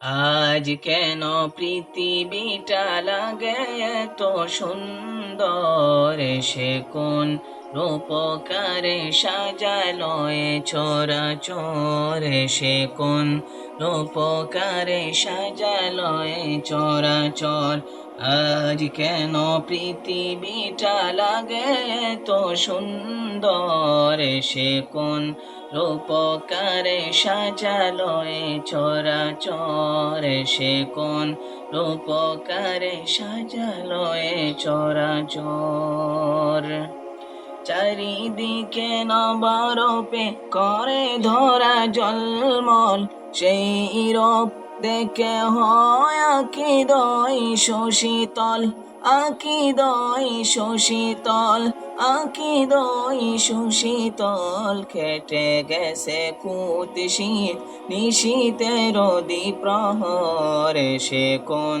আজ কেন পৃথিবীটা লাগে এত সুন্দর? সে কোন রূপকারে সাজালো এ চোরা চোরে? সে কোন রূপকারে সাজালো এ চোরা চর? আজ কেন পৃথিবীটা লাগে এত সুন্দর? সে কোন রূপকারে সাজালো এ চরা চরে সে কোন রূপকারে সাজালো এ চরা চর চারিদিকে নবরূপে করে ধরা জলমল, সেই রূপ দেখে হয় কি দই শশীতল, আকি দই শশীতল। আকি দই শশীতল খেটে গেছে কুতশি নিশীতের প্রহরে সে কোন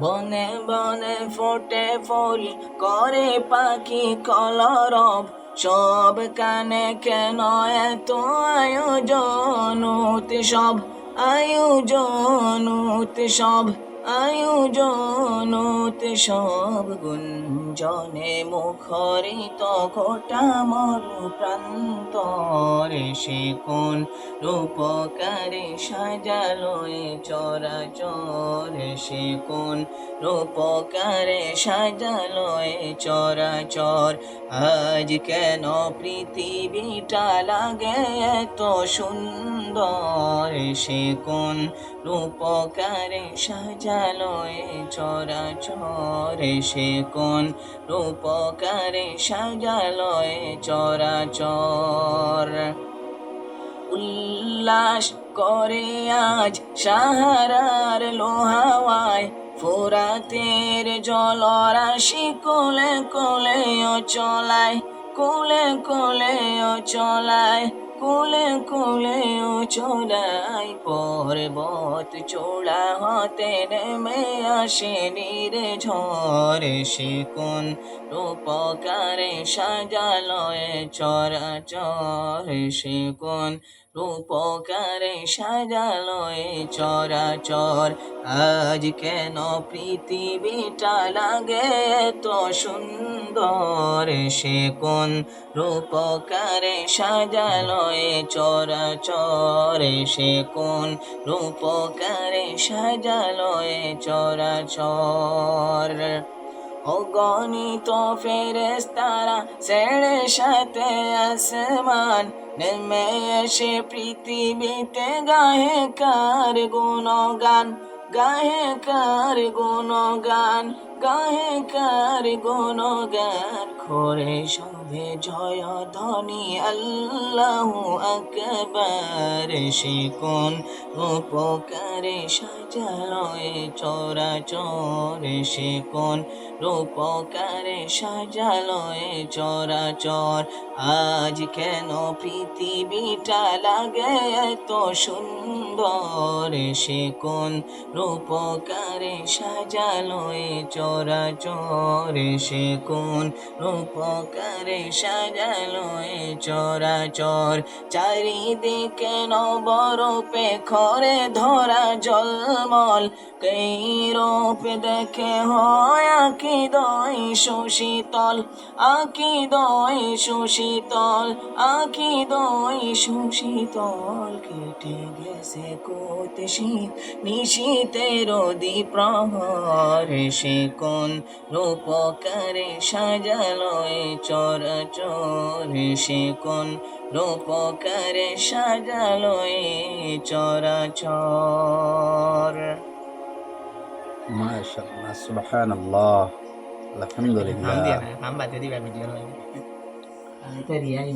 বনে বনে ফোটে ফুল করে পাখি কলরব। সব কানে কেন এত আয়োজন? উৎসব, আয়োজন সব আয়োজন সব গুঞ্জনে মুখরিত ঘটা মরু প্রান্তরে সে কোন রূপকারে সাজালো এ চরা চরে সে কোন রূপকারে সাজালো এ চরা চর আজ কেন পৃথিবীটা লাগে এত সুন্দর? সে কোন রূপকারে সাজালো এ চরা চরে সে কোন? রূপকারে সাজালো এ চরা চর। উল্লাস করে আজ সাহারার লোহাওয়ায়, ফোরাতের জলরাশি কোলে কোলে চলায়, কোলে কোলে চলায়। কোলে কোলে ও চলাই পর্বত চোড়া হতে নেমে আসে নীরে ঝরে সে কোন রূপকারে সাজালো এ চরা চরে সে কোন রূপকারে সাজালো এ চরা চর আজ কেন পৃথিবীটা লাগে তো সুন্দর? সে কোন রূপকারে সাজালো এ চরা চরে সে কোন রূপকারে সাজালো এ চরা চর। অগণিত ফেরেস্তারা ছেড়ে সাথে আসমান, নেমে এসে পৃথিবীতে গায়ে কার গুণগান গায়ে কার গুণগান গায়ে কার গুণগান করে সবে জয় ধ্বনি আল্লাহ আকবার। সে কোন উপকারে চরা চরে সে কোন রূপকারে সাজালো এ চরা চর আজ কেন পৃথিবীটা লাগে এত সুন্দর? সে কোন রূপকারে সাজালো এ চরা চরে সে কোন রূপকারে সাজালো চরা চর চারিদিকে নবরূপে খরে ধরা জলমল কেই রূপ দেখে হয় আকি দই সুশীতল, আকি দই সুশীতল, আকি দই সুশীতল। কেটে গেছে কোত শীত নিশীতের প্রহরে। সে কোন রূপকারে সাজালো এ চর চরে শিকন কোন রূপকারে সাজালো এ চরা চর মাশাআল্লাহ সুবহানাল্লাহ আলহামদুলিল্লাহ। বাদ দিবা ভিডিও এটা রিয়াই